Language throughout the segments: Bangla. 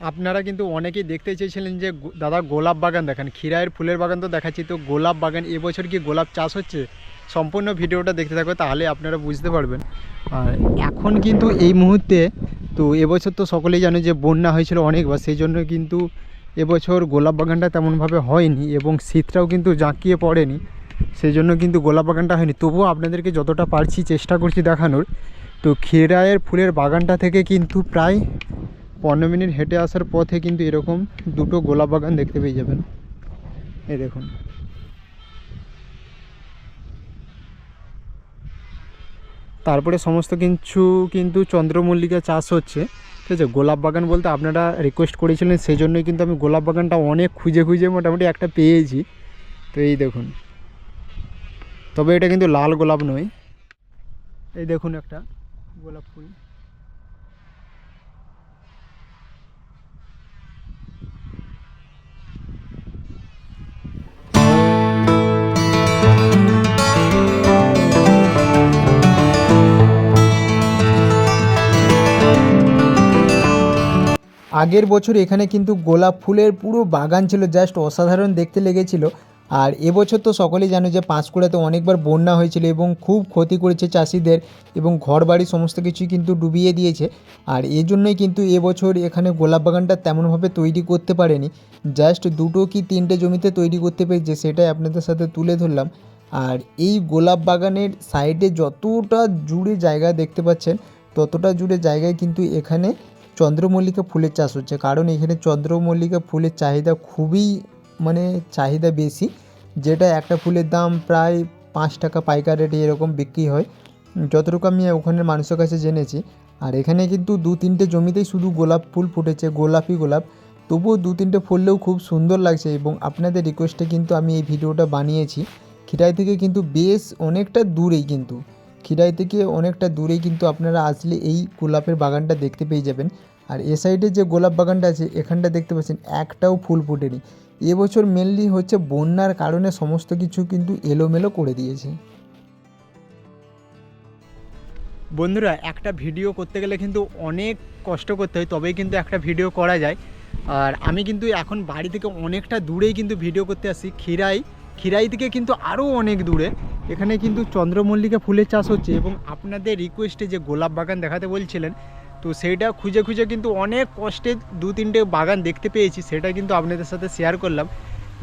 আপনারা কিন্তু অনেকেই দেখতে চেয়েছিলেন যে দাদা গোলাপ বাগান দেখান, ক্ষীরায়ের ফুলের বাগান তো দেখাচ্ছি। তো গোলাপ বাগান, এবছর কি গোলাপ চাষ হচ্ছে? সম্পূর্ণ ভিডিওটা দেখতে থাকো, তাহলে আপনারা বুঝতে পারবেন। আর এখন কিন্তু এই মুহূর্তে, তো এবছর তো সকলেই জানে যে বন্যা হয়েছিল অনেকবার সেই জন্য কিন্তু এবছর গোলাপ বাগানটা তেমনভাবে হয়নি এবং শীতটাও কিন্তু জাঁকিয়ে পড়েনি সেই জন্য কিন্তু গোলাপ বাগানটা হয়নি। তবুও আপনাদেরকে যতটা পারছি চেষ্টা করছি দেখানোর, তো ক্ষীরায়ের ফুলের বাগানটা থেকে কিন্তু প্রায় পনেরো মিনিট হেঁটে আসার পথে কিন্তু এরকম দুটো গোলাপ বাগান দেখতে পেয়ে যাবেন। এই দেখুন। তারপরে সমস্ত কিছু কিন্তু চন্দ্রমল্লিকা চাষ হচ্ছে। ঠিক আছে, গোলাপ বাগান বলতে আপনারা রিকোয়েস্ট করেছিলেন সেই জন্যই কিন্তু আমি গোলাপ বাগানটা অনেক খুঁজে খুঁজে মোটামুটি একটা পেয়েছি। তো এই দেখুন। তবে এটা কিন্তু লাল গোলাপ নয়। এই দেখুন একটা গোলাপ ফুল। আগের বছর এখানে কিন্তু গোলাপ ফুলের পুরো বাগান ছিল জাস্ট অসাধারণ দেখতে লেগেছিল। আর এবছর তো সকলেই জানো যে পাঁশকুড়াতে অনেকবার বন্যা হয়েছিল এবং খুব ক্ষতি করেছে চাষিদের এবং ঘর বাড়ি সমস্ত কিছুই কিন্তু ডুবিয়ে দিয়েছে। আর এই জন্যই কিন্তু এবছর এখানে গোলাপ বাগানটা তেমনভাবে তৈরি করতে পারেনি। জাস্ট দুটো কি তিনটে জমিতে তৈরি করতে পেরেছে সেটাই আপনাদের সাথে তুলে ধরলাম। আর এই গোলাপ বাগানের সাইডে যতটা জুড়ে জায়গা দেখতে পাচ্ছেন, ততটা জুড়ে জায়গায় কিন্তু এখানে চন্দ্রমল্লিকা ফুলের চাষ হচ্ছে। কারণ এখানে চন্দ্রমল্লিকা ফুলের চাহিদা খুবই মানে চাহিদা বেশি, যেটা একটা ফুলের দাম প্রায় পাঁচ টাকা পাইকার রেটে এরকম বিক্রি হয়। যতটুকু আমি ওখানের মানুষের কাছে জেনেছি। আর এখানে কিন্তু দু তিনটে জমিতেই শুধু গোলাপ ফুল ফুটেছে গোলাপি গোলাপ। তবুও দু তিনটে ফুললেও খুব সুন্দর লাগছে এবং আপনাদের রিকোয়েস্টে কিন্তু আমি এই ভিডিওটা বানিয়েছি। খিরাই থেকে কিন্তু বেশ অনেকটা দূরেই কিন্তু। খিরাই থেকে অনেকটা দূরেই কিন্তু আপনারা আসলে এই গোলাপের বাগানটা দেখতে পেয়ে যাবেন। আর এ সাইডে যে গোলাপ বাগানটা আছে, এখানটা দেখতে পাচ্ছেন একটাও ফুল ফুটেনি। এবছর মেনলি হচ্ছে বন্যার কারণে সমস্ত কিছু কিন্তু এলোমেলো করে দিয়েছে। বন্ধুরা, একটা ভিডিও করতে গেলে কিন্তু অনেক কষ্ট করতে হয়, তবেই কিন্তু একটা ভিডিও করা যায়। আর আমি কিন্তু এখন বাড়ি থেকে অনেকটা দূরেই কিন্তু ভিডিও করতে আসি খিরাই। খিরাই থেকে কিন্তু আরও অনেক দূরে। এখানে কিন্তু চন্দ্রমল্লিকা ফুলের চাষ হচ্ছে এবং আপনাদের রিকোয়েস্টে যে গোলাপ বাগান দেখাতে বলছিলেন, তো সেইটা খুঁজে খুঁজে কিন্তু অনেক কষ্টে দু তিনটে বাগান দেখতে পেয়েছি, সেটা কিন্তু আপনাদের সাথে শেয়ার করলাম।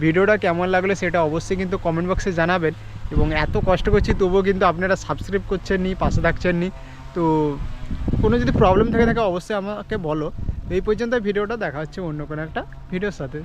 ভিডিওটা কেমন লাগল সেটা অবশ্যই কিন্তু কমেন্ট বক্সে জানাবেন এবং এত কষ্ট করছি তবুও কিন্তু আপনারা সাবস্ক্রাইব করছেন নি পাশে থাকছেন নি তো কোনো যদি প্রবলেম থেকে থাকে অবশ্যই আমাকে বলো। এই পর্যন্ত ভিডিওটা দেখা হচ্ছে অন্য কোনো একটা ভিডিওর সাথে।